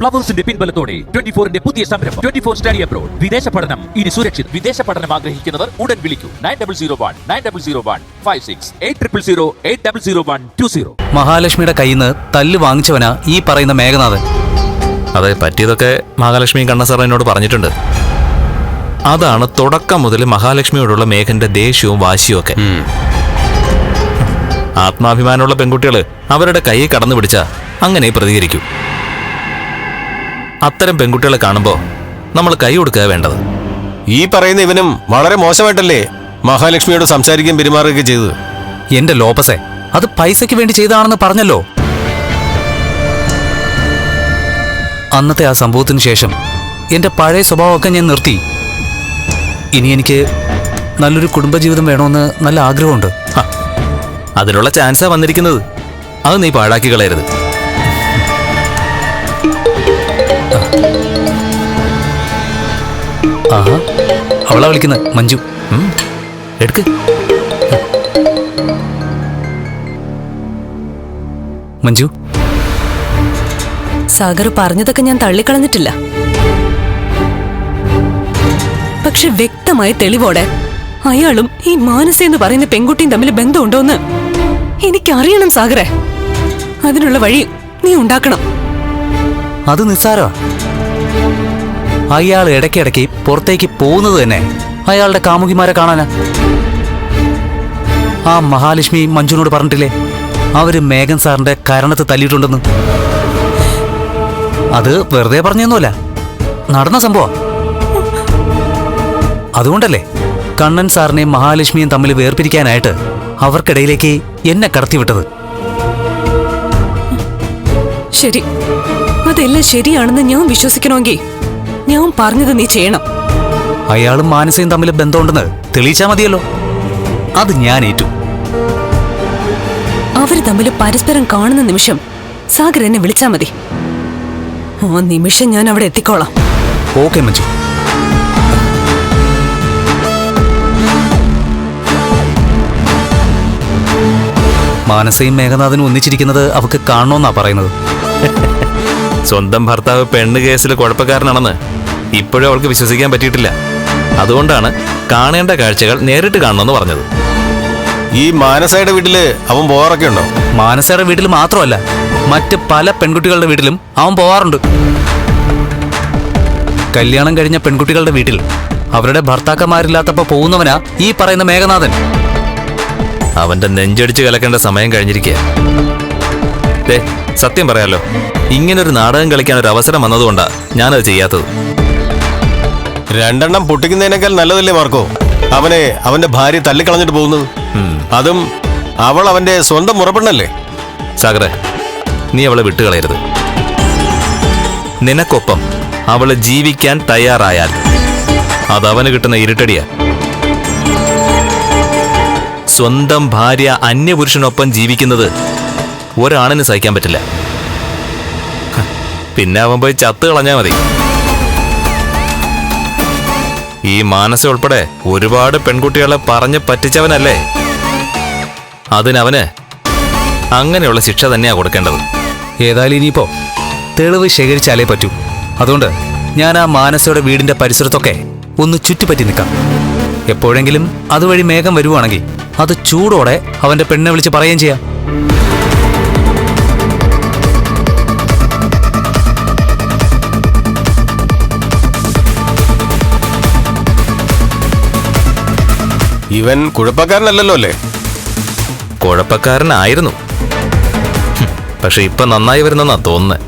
പ്ലവേഴ്സിന്റെ പിൻബലത്തോടെ twenty ഫോറിന്റെ പുതിയ സംരംഭം. Twenty four study abroad. വിദേശ പഠനം. ഇനി സുരക്ഷിത്. വിദേശ പഠനം ആഗ്രഹിക്കുന്നവർ ഉടൻ വിളിക്കൂ. Nine double zero one nine double zero one five six eight triple zero eight double zero one two zero. മഹാലക്ഷ്മിയുടെ കയ്യിൽ നിന്ന് തല്ല് വാങ്ങിച്ചവനാ ഈ പറയുന്ന മേഘനാഥൻ. അതെ പറ്റിയതൊക്കെ മഹാലക്ഷ്മി കണ്ണ സാർ എന്നോട് പറഞ്ഞിട്ടുണ്ട്. അതാണ് തുടക്കം മുതൽ മഹാലക്ഷ്മിയോടുള്ള മേഘന്റെ ദേഷ്യവും വാശിയും ഒക്കെ. ആത്മാഭിമാനമുള്ള പെൺകുട്ടികൾ അവരുടെ കൈ കടന്നു പിടിച്ച അങ്ങനെ പ്രതികരിക്കൂ. അത്തരം പെൺകുട്ടികളെ കാണുമ്പോൾ നമ്മൾ കൈ കൊടുക്കുക വേണ്ടത്. ഈ പറയുന്ന ഇവനും വളരെ മോശമായിട്ടല്ലേ മഹാലക്ഷ്മിയോട് സംസാരിക്കുകയും പെരുമാറുകയൊക്കെ ചെയ്തത്? എന്റെ ലോപ്പസെ അത് പൈസയ്ക്ക് വേണ്ടി ചെയ്തതാണെന്ന് പറഞ്ഞല്ലോ. അന്നത്തെ ആ സംഭവത്തിന് ശേഷം എന്റെ പഴയ സ്വഭാവമൊക്കെ ഞാൻ നിർത്തി. ഇനി എനിക്ക് നല്ലൊരു കുടുംബജീവിതം വേണമെന്ന് നല്ല ആഗ്രഹമുണ്ട്. അതിനുള്ള ചാൻസാ വന്നിരിക്കുന്നത്. അത് നീ പാഴാക്കി കളയരുത്. ആഹാ. അവളാ വിളിക്കുന്നത് മഞ്ജു. എടുക്ക്. മഞ്ജു. സാഗർ പറഞ്ഞതൊക്കെ ഞാൻ തള്ളിക്കളഞ്ഞിട്ടില്ല. പക്ഷെ വ്യക്തമായ തെളിവോടെ അയാളും ഈ മാനസ എന്ന് പറയുന്ന പെൺകുട്ടിയും തമ്മിൽ ബന്ധമുണ്ടോന്ന് എനിക്കറിയണം സാഗറെ. അതിനുള്ള വഴി നീ ഉണ്ടാക്കണം. അത് നിസ്സാരമാ. അയാൾ ഇടയ്ക്കിടയ്ക്ക് പുറത്തേക്ക് പോകുന്നത് തന്നെ. അയാളുടെ കാമുകിമാരെ കാണാനാ. ആ മഹാലക്ഷ്മി മഞ്ജുനോട് പറഞ്ഞിട്ടില്ലേ? അവർ മേഘൻ സാറിന്റെ കരണത്ത് തല്ലിയിട്ടുണ്ടെന്ന്. അത് വെറുതെ പറഞ്ഞൊന്നുമല്ല. നടന്ന സംഭവം. അതുകൊണ്ടല്ലേ കണ്ണൻ സാറിനെയും മഹാലക്ഷ്മിയും തമ്മിൽ വേർപിരിക്കാനായിട്ട് അവർക്കിടയിലേക്ക് എന്നെ കടത്തിവിട്ടത്. ശരി. അതെല്ലാം ശരിയാണെന്ന് ഞാൻ വിശ്വസിക്കണമെങ്കിൽ ഞാൻ പറഞ്ഞത് നീ ചെയ്യണം. അയാളും മാനസയും തമ്മിൽ ബന്ധമുണ്ടെന്ന് തെളിയിച്ചാ മതിയല്ലോ. അത് ഞാൻ ഏറ്റു. അവർ തമ്മിൽ പരസ്പരം കാണുന്ന നിമിഷം സാഗർ എന്നെ വിളിച്ചാ മതി. ആ നിമിഷം ഞാൻ അവിടെ എത്തിക്കോളാം. ഓക്കെ മഞ്ജു. മാനസയും മേഘനാഥനും ഒന്നിച്ചിരിക്കുന്നത് അവക്ക് കാണണമെന്നാ പറയുന്നത്. സ്വന്തം ഭർത്താവ് പെണ്ണ് കേസിൽ കുഴപ്പക്കാരനാണെന്ന് ഇപ്പോഴും അവൾക്ക് വിശ്വസിക്കാൻ പറ്റിയിട്ടില്ല. അതുകൊണ്ടാണ് കാണേണ്ട കാഴ്ചകൾ നേരിട്ട് കാണണമെന്ന് പറഞ്ഞത്. ഈ മാനസയുടെ വീട്ടിൽ അവൻ പോകാറൊക്കെ ഉണ്ടോ? മാനസയുടെ വീട്ടിൽ മാത്രമല്ല മറ്റ് പല പെൺകുട്ടികളുടെ വീട്ടിലും അവൻ പോവാറുണ്ട്. കല്യാണം കഴിഞ്ഞ പെൺകുട്ടികളുടെ വീട്ടിൽ അവരുടെ ഭർത്താക്കന്മാരില്ലാത്തപ്പോ പോകുന്നവനാ ഈ പറയുന്ന മേഘനാഥൻ. അവന്റെ നെഞ്ചടിച്ച് കലക്കേണ്ട സമയം കഴിഞ്ഞിരിക്കുക സത്യം പറയാലോ ഇങ്ങനൊരു നാടകം കളിക്കാൻ ഒരു അവസരം വന്നതുകൊണ്ടാ ഞാനത് ചെയ്യാത്തത്. രണ്ടെണ്ണം പൊട്ടിക്കുന്നതിനേക്കാൾ നല്ലതല്ലേ മാർക്കോ? അവനെ അവന്റെ ഭാര്യ തള്ളിക്കളഞ്ഞിട്ട് പോകുന്നത്. അതും അവൾ അവന്റെ സ്വന്തം മുറപ്പെണ്ണല്ലേ സാഗറെ നീ അവളെ വിട്ടുകളയരുത്. നിനക്കൊപ്പം അവൾ ജീവിക്കാൻ തയ്യാറായാൽ അത് അവന് കിട്ടുന്ന ഇരുട്ടടിയാ. സ്വന്തം ഭാര്യ അന്യപുരുഷനൊപ്പം ജീവിക്കുന്നത് ഒരാണിന് സഹിക്കാൻ പറ്റില്ല. പിന്നെ അവൻ പോയി ചത്ത് കളഞ്ഞാൽ മതി. ഈ മാനസ ഉൾപ്പെടെ ഒരുപാട് പെൺകുട്ടികളെ പറഞ്ഞ് പറ്റിച്ചവനല്ലേ? അതിനവന് അങ്ങനെയുള്ള ശിക്ഷ തന്നെയാ കൊടുക്കേണ്ടത്. ഏതായാലും ഇനിയിപ്പോ തെളിവ് ശേഖരിച്ചാലേ പറ്റൂ. അതുകൊണ്ട് ഞാൻ ആ മാനസയുടെ വീടിന്റെ പരിസരത്തൊക്കെ ഒന്ന് ചുറ്റിപ്പറ്റി നിൽക്കാം. എപ്പോഴെങ്കിലും അതുവഴി മേഘം വരുവാണെങ്കിൽ അത് ചൂടോടെ അവന്റെ പെണ്ണെ വിളിച്ച് പറയുകയും ചെയ്യാം. ഇവൻ കുഴപ്പക്കാരനല്ലല്ലോ അല്ലേ? കുഴപ്പക്കാരനായിരുന്നു. പക്ഷെ ഇപ്പൊ നന്നായി വരുന്നെന്നാ തോന്നുന്നത്